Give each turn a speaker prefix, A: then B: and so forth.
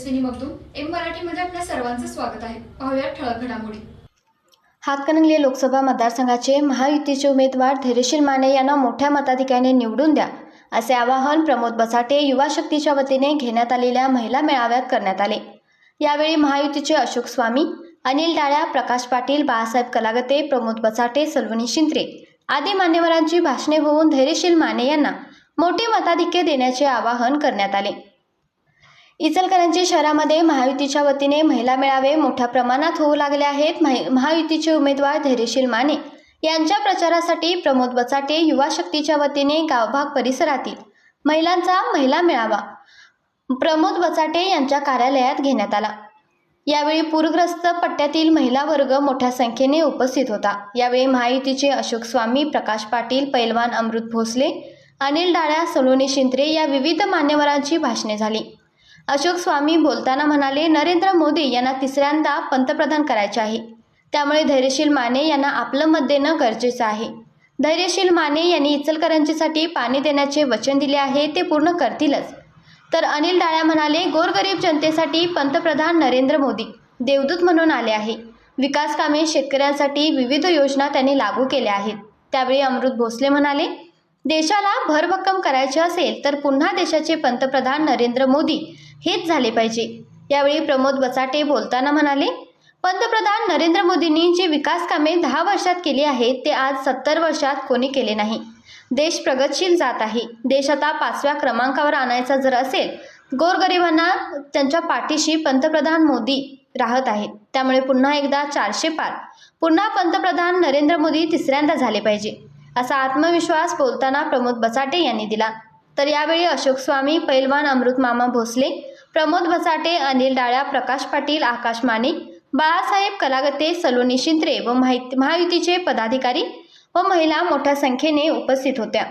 A: Tejaswini Magdum M मराठीमध्ये आपल्या सर्वांचं स्वागत आहे. पाहूया ठळक घडामोडी.
B: हातकणंगले लोकसभा मतदारसंघाचे महायुतीचे उमेदवार धैर्यशील माने यांना मोठ्या मताधिक्याने निवडून द्या असे आवाहन प्रमोद बसाटे युवा शक्तीच्या वतीने घेण्यात आलेल्या महिला मेळाव्यात करण्यात आले. यावेळी महायुतीचे अशोक स्वामी अनिल डाळ्या प्रकाश पाटील बाळासाहेब कलागते प्रमोद बसाटे सलवणी शिंत्रे आदी मान्यवरांची भाषणे होऊन धैर्यशील माने यांना मोठे मताधिक्य देण्याचे आवाहन करण्यात आले. इचलकरंजी शहरामध्ये महायुतीच्या वतीने महिला मेळावे मोठ्या प्रमाणात होऊ लागले आहेत. महायुतीचे उमेदवार धैर्यशील माने यांच्या प्रचारासाठी प्रमोद बचाटे युवा शक्तीच्या वतीने गावभाग परिसरातील महिलांचा महिला मेळावा प्रमोद बचाटे यांच्या कार्यालयात घेण्यात आला. यावेळी पूरग्रस्त पट्ट्यातील महिला वर्ग मोठ्या संख्येने उपस्थित होता. यावेळी महायुतीचे अशोक स्वामी प्रकाश पाटील पैलवान अमृत भोसले अनिल डाळ्या सलोनी शिंत्रे या विविध मान्यवरांची भाषणे झाली. अशोक स्वामी बोलताना म्हणाले नरेंद्र मोदी यांना तिसऱ्यांदा पंतप्रधान करायचे आहे. त्यामुळे धैर्यशील माने यांना आपलं मत देणं गरजेचं आहे. धैर्यशील माने यांनी इचलकरंजीसाठी पाणी देण्याचे वचन दिले आहे ते पूर्ण करतीलच. तर अनिल डाळ्या म्हणाले गोरगरीब जनतेसाठी पंतप्रधान नरेंद्र मोदी. देवदूत म्हणून आले आहे. विकास कामे शेतकऱ्यांसाठी विविध योजना त्यांनी लागू केल्या आहेत. त्यावेळी अमृत भोसले म्हणाले देशाला भरभक्कम करायचे असेल तर पुन्हा देशाचे पंतप्रधान नरेंद्र मोदी हेच झाले पाहिजे. यावेळी प्रमोद बचाटे बोलताना म्हणाले पंतप्रधान नरेंद्र मोदींनी जी विकास कामे दहा वर्षात केली आहेत ते आज सत्तर वर्षात कोणी केले नाही. देश प्रगतशील जात आहे. देश आता पाचव्या क्रमांकावर आणायचा जर असेल गोरगरिबांना त्यांच्या पाठीशी पंतप्रधान मोदी राहत आहेत. त्यामुळे पुन्हा एकदा चारशे पार. पुन्हा पंतप्रधान नरेंद्र मोदी तिसऱ्यांदा झाले पाहिजे. असा आत्मविश्वास बोलताना प्रमोद बचाटे यांनी दिला. तर यावेळी अशोक स्वामी पैलवान अमृत मामा भोसले प्रमोद बचाटे अनिल डाळ्या प्रकाश पाटील आकाश माने बाळासाहेब कलागते सलोनी शिंत्रे व माहीत महायुतीचे पदाधिकारी व महिला मोठ्या संख्येने उपस्थित होत्या.